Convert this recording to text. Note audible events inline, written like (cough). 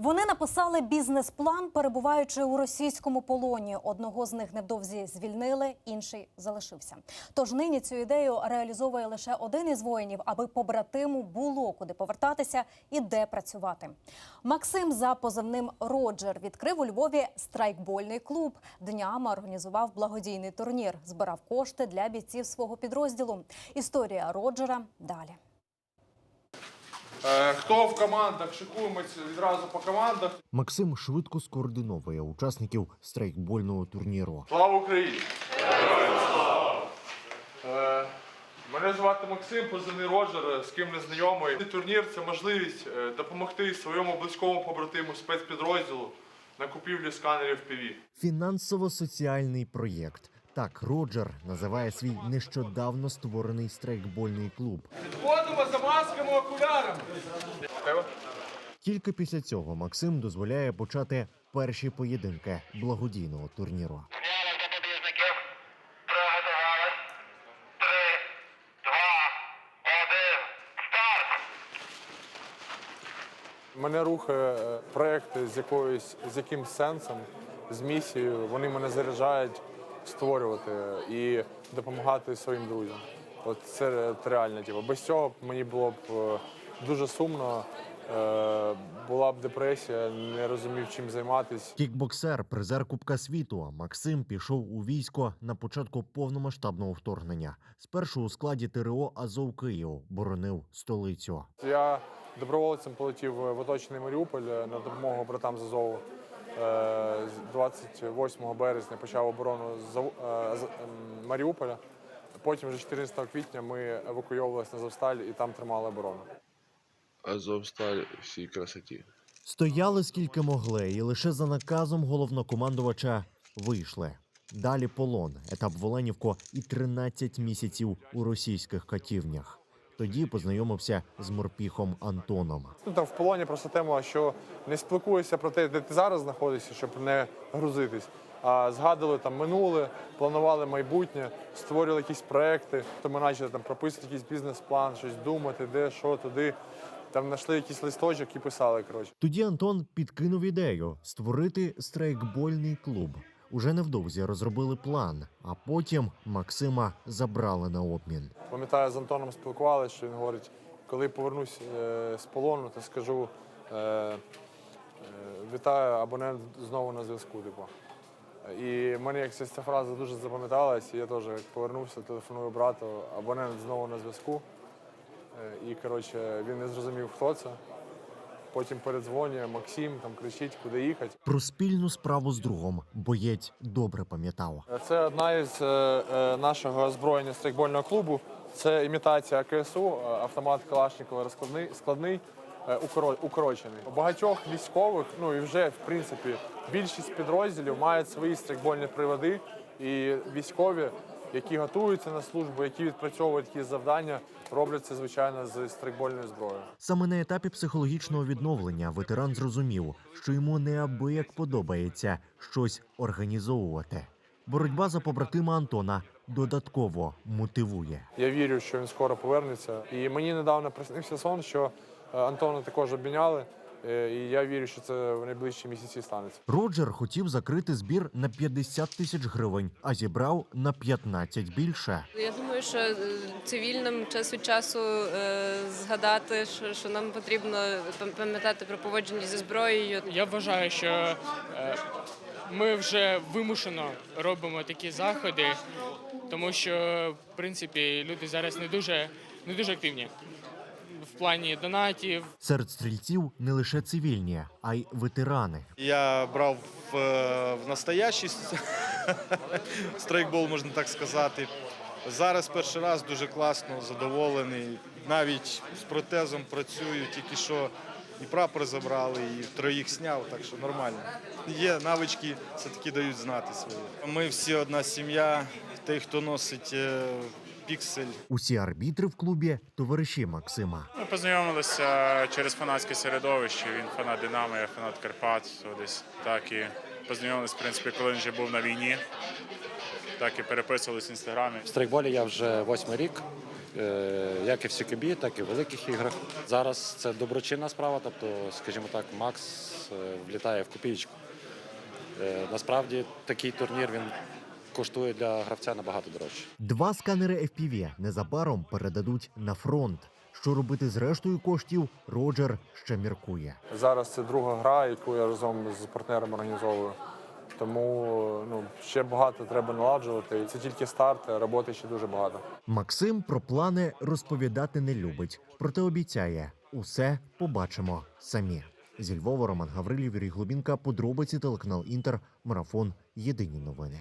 Вони написали бізнес-план, перебуваючи у російському полоні. Одного з них невдовзі звільнили, інший залишився. Тож нині цю ідею реалізовує лише один із воїнів, аби побратиму було куди повертатися і де працювати. Максим за позивним Роджер відкрив у Львові страйкбольний клуб. Днями організував благодійний турнір, збирав кошти для бійців свого підрозділу. Історія Роджера далі. Е, Хто в командах? Шикуємось відразу по командах. Максим швидко скоординовує учасників страйкбольного турніру. Слава Україні! Е, Мене звати Максим, позивний Роджер, з ким не знайомий. Цей турнір це можливість е, допомогти своєму близькому побратиму спецпідрозділу на купівлі сканерів ПВ. Фінансово-соціальний проєкт. Так Роджер називає свій нещодавно створений страйкбольний клуб. Підходимо за масками, окулярами. Тільки після цього Максим дозволяє почати перші поєдинки благодійного турніру. Мене рухає е, проекти з якоюсь з якимсь сенсом, з місією. Вони мене заряджають створювати і допомагати своїм друзям. От це реально. Типу. Без цього мені було б е, дуже сумно. е, Була б депресія, не розумів, чим займатися. Кікбоксер, призер Кубка світу. Максим пішов у військо на початку повномасштабного вторгнення. Спершу у складі ТРО Азов Київ боронив столицю. Я добровольцем полетів в оточений Маріуполь е, на допомогу братам з Азову. Е, з 28 березня почав оборону е, з- ем, Маріуполя. Потім вже 14 квітня ми евакуйовувалися на Завсталь і там тримали оборону. Азовсталь всій красоті. Стояли скільки могли, і лише за наказом головнокомандувача вийшли. Далі полон, етап в Оленівку і 13 місяців у російських катівнях. Тоді познайомився з морпіхом Антоном. Ну, там в полоні просто тема, що не спілкуєшся про те, де ти зараз знаходишся, щоб не грузитись. А згадували там минуле, планували майбутнє, створювали якісь проекти. То ми почали там прописувати якийсь бізнес-план, щось думати, де, що, туди. Там знайшли якийсь листочок і писали. Коротше. Тоді Антон підкинув ідею створити страйкбольний клуб. Уже невдовзі розробили план, а потім Максима забрали на обмін. Пам'ятаю, з Антоном спілкувалися, що він говорить, коли повернусь е, з полону, то скажу е, е, вітаю, абонент знову на зв'язку. Типу. І мені якось ця фраза дуже запам'яталась, і я теж як повернувся, телефоную брату, абонент знову на зв'язку. І коротше, він не зрозумів, хто це. Потім передзвонює Максим, там кричить, куди їхати. Про спільну справу з другом боєць добре пам'ятав. Це одна із е, е, нашого озброєння страйкбольного клубу. Це імітація КСУ, е, автомат Калашникова розкладний складний, укоро- укорочений. У багатьох військових, ну і вже в принципі більшість підрозділів мають свої страйкбольні приводи, і військові, які готуються на службу, які відпрацьовують якісь завдання, роблять це звичайно з страйкбольною зброєю. Саме на етапі психологічного відновлення ветеран зрозумів, що йому неабияк подобається щось організовувати. Боротьба за побратима Антона додатково мотивує. Я вірю, що він скоро повернеться. І мені недавно приснився сон, що е, Антона також обміняли. Е, І я вірю, що це в найближчі місяці станеться. Роджер хотів закрити збір на 50 тисяч гривень, а зібрав на 15 більше. Я думаю, що е, цивільним час від часу е, згадати, що, що нам потрібно пам- пам'ятати про поводження зі зброєю. Я вважаю, що е, ми вже вимушено робимо такі заходи, тому що в принципі люди зараз не дуже не дуже активні плані донатів, Серед стрільців не лише цивільні, а й ветерани. Я брав в, е, в настоящий (laughs) страйкбол, можна так сказати. Зараз перший раз дуже класно, задоволений. Навіть з протезом працюю, тільки що і прапор забрали, і троїх сняв, так що нормально. Є навички, все-таки дають знати свої. Ми всі одна сім'я, той, хто носить е, піксель. Усі арбітри в клубі товариші Максима. Ми познайомилися через фанатське середовище. Він фанат Динамо, я фанат Карпат. Десь так і познайомилися, в принципі, коли він вже був на війні. Так і переписувалися в інстаграмі. В страйкболі я вже восьмий рік. е, як і в CKB, так і в великих іграх. Зараз це доброчинна справа, тобто, скажімо так, Макс е, влітає в копійку. Е, Насправді такий турнір він коштує для гравця набагато дорожче. Два сканери FPV незабаром передадуть на фронт. Що робити з рештою коштів, Роджер ще міркує. Зараз це друга гра, яку я разом з партнером організовую. Тому ну, ще багато треба наладжувати. Це тільки старт, а роботи ще дуже багато. Максим про плани розповідати не любить, проте обіцяє усе побачимо самі. Зі Львова Роман Гаврилів, Юрій Глубінка, подробиці телеканал Інтер, марафон. Єдині новини.